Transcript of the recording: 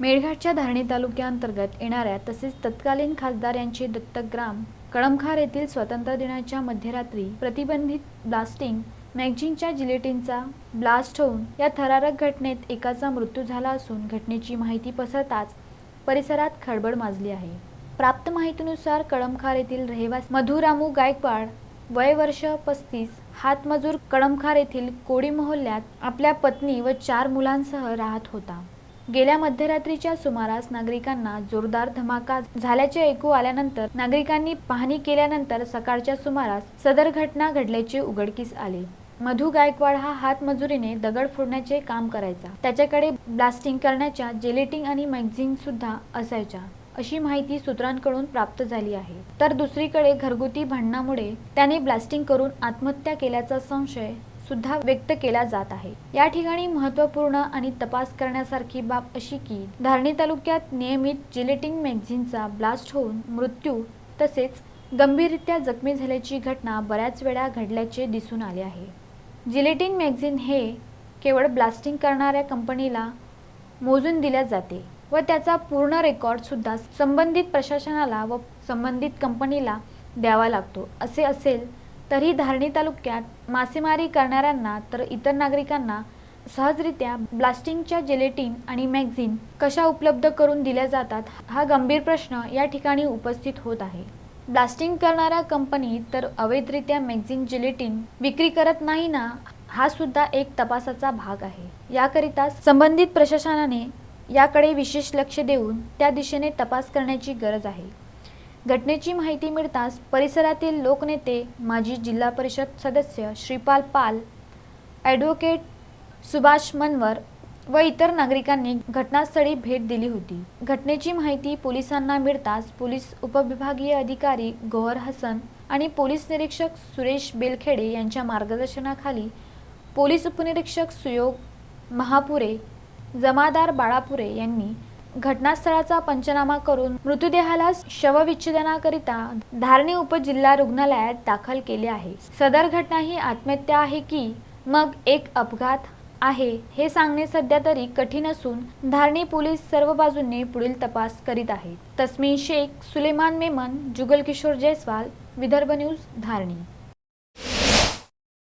मेळघाटच्या धारणी तालुक्याअंतर्गत येणाऱ्या तसेच तत्कालीन खासदार यांचे दत्तक ग्राम कळमखार येथील स्वातंत्र्य दिनाच्या मध्यरात्री प्रतिबंधित ब्लास्टिंग मॅगझिनच्या जिलेटिनचा ब्लास्ट होऊन या थरारक घटनेत एकाचा मृत्यू झाला असून घटनेची माहिती पसरताच परिसरात खळबळ माजली आहे. प्राप्त माहितीनुसार कळमखार येथील रहिवासी मधुरामू गायकवाड वय वर्ष पस्तीस हातमजूर कळमखार येथील कोडी मोहल्ल्यात आपल्या पत्नी व चार मुलांसह राहत होता. गेल्या मध्यरात्रीच्या सुमारास नागरिकांना जोरदार धमाका झाल्याचे ऐकू आल्यानंतर नागरिकांनी पाहणी केल्यानंतर सकाळच्या सुमारास सदर घटना घडल्याचे उघडकीस आले. मधु गायकवाड हा हातमजुरीने दगड फोडण्याचे काम करायचा. त्याच्याकडे ब्लास्टिंग करण्याच्या जेलेटिंग आणि मॅगझिन सुद्धा असायच्या अशी माहिती सूत्रांकडून प्राप्त झाली आहे. तर दुसरीकडे घरगुती भांडणामुळे त्याने ब्लास्टिंग करून आत्महत्या केल्याचा संशय सुद्धा व्यक्त केला जात आहे. या ठिकाणी महत्त्वपूर्ण आणि तपास करण्यासारखी बाब अशी की धारणी तालुक्यात नियमित जिलेटिंग मॅगझिनचा ब्लास्ट होऊन मृत्यू तसेच गंभीररित्या जखमी झाल्याची घटना बऱ्याच वेळा घडल्याचे दिसून आले आहे. जिलेटिन मॅगझिन हे केवळ ब्लास्टिंग करणाऱ्या कंपनीला मोजून दिल्या जाते व त्याचा पूर्ण रेकॉर्डसुद्धा संबंधित प्रशासनाला व संबंधित कंपनीला द्यावा लागतो. असे असेल तरी धारणी तालुक्यात मासेमारी करणाऱ्यांना तर इतर नागरिकांना सहजरित्या ब्लास्टिंगच्या जेलेटिन आणि मॅगझिन कशा उपलब्ध करून दिल्या जातात हा गंभीर प्रश्न या ठिकाणी उपस्थित होत आहे. ब्लास्टिंग करणाऱ्या कंपनी तर अवैधरित्या मॅगझिन जिलेटिन विक्री करत नाही ना हा सुद्धा एक तपासाचा भाग आहे. याकरिता संबंधित प्रशासनाने याकडे विशेष लक्ष देऊन त्या दिशेने तपास करण्याची गरज आहे. घटनेची माहिती मिळताच परिसरातील लोकनेते माजी जिल्हा परिषद सदस्य श्रीपाल पाल ॲडव्होकेट सुभाष मनवर व इतर नागरिकांनी घटनास्थळी भेट दिली होती. घटनेची माहिती पोलिसांना मिळताच पोलीस उपविभागीय अधिकारी गोहर हसन आणि पोलीस निरीक्षक सुरेश बेलखेडे यांच्या मार्गदर्शनाखाली पोलीस उपनिरीक्षक सुयोग महापुरे जमादार बाळापुरे यांनी घटनास्थळाचा पंचनामा करून मृतदेहाला शवविच्छेदनाकरिता धारणी उपजिल्हा रुग्णालयात दाखल केले आहे. सदर घटना ही आत्महत्या आहे की मग एक अपघात आहे हे सांगणे सध्या तरी कठीण असून धारणी पोलीस सर्व बाजूंनी पुढील तपास करीत आहेत. तस्मीन शेख सुलेमान मेमन जुगल किशोर जयस्वाल विदर्भ न्यूज धारणी.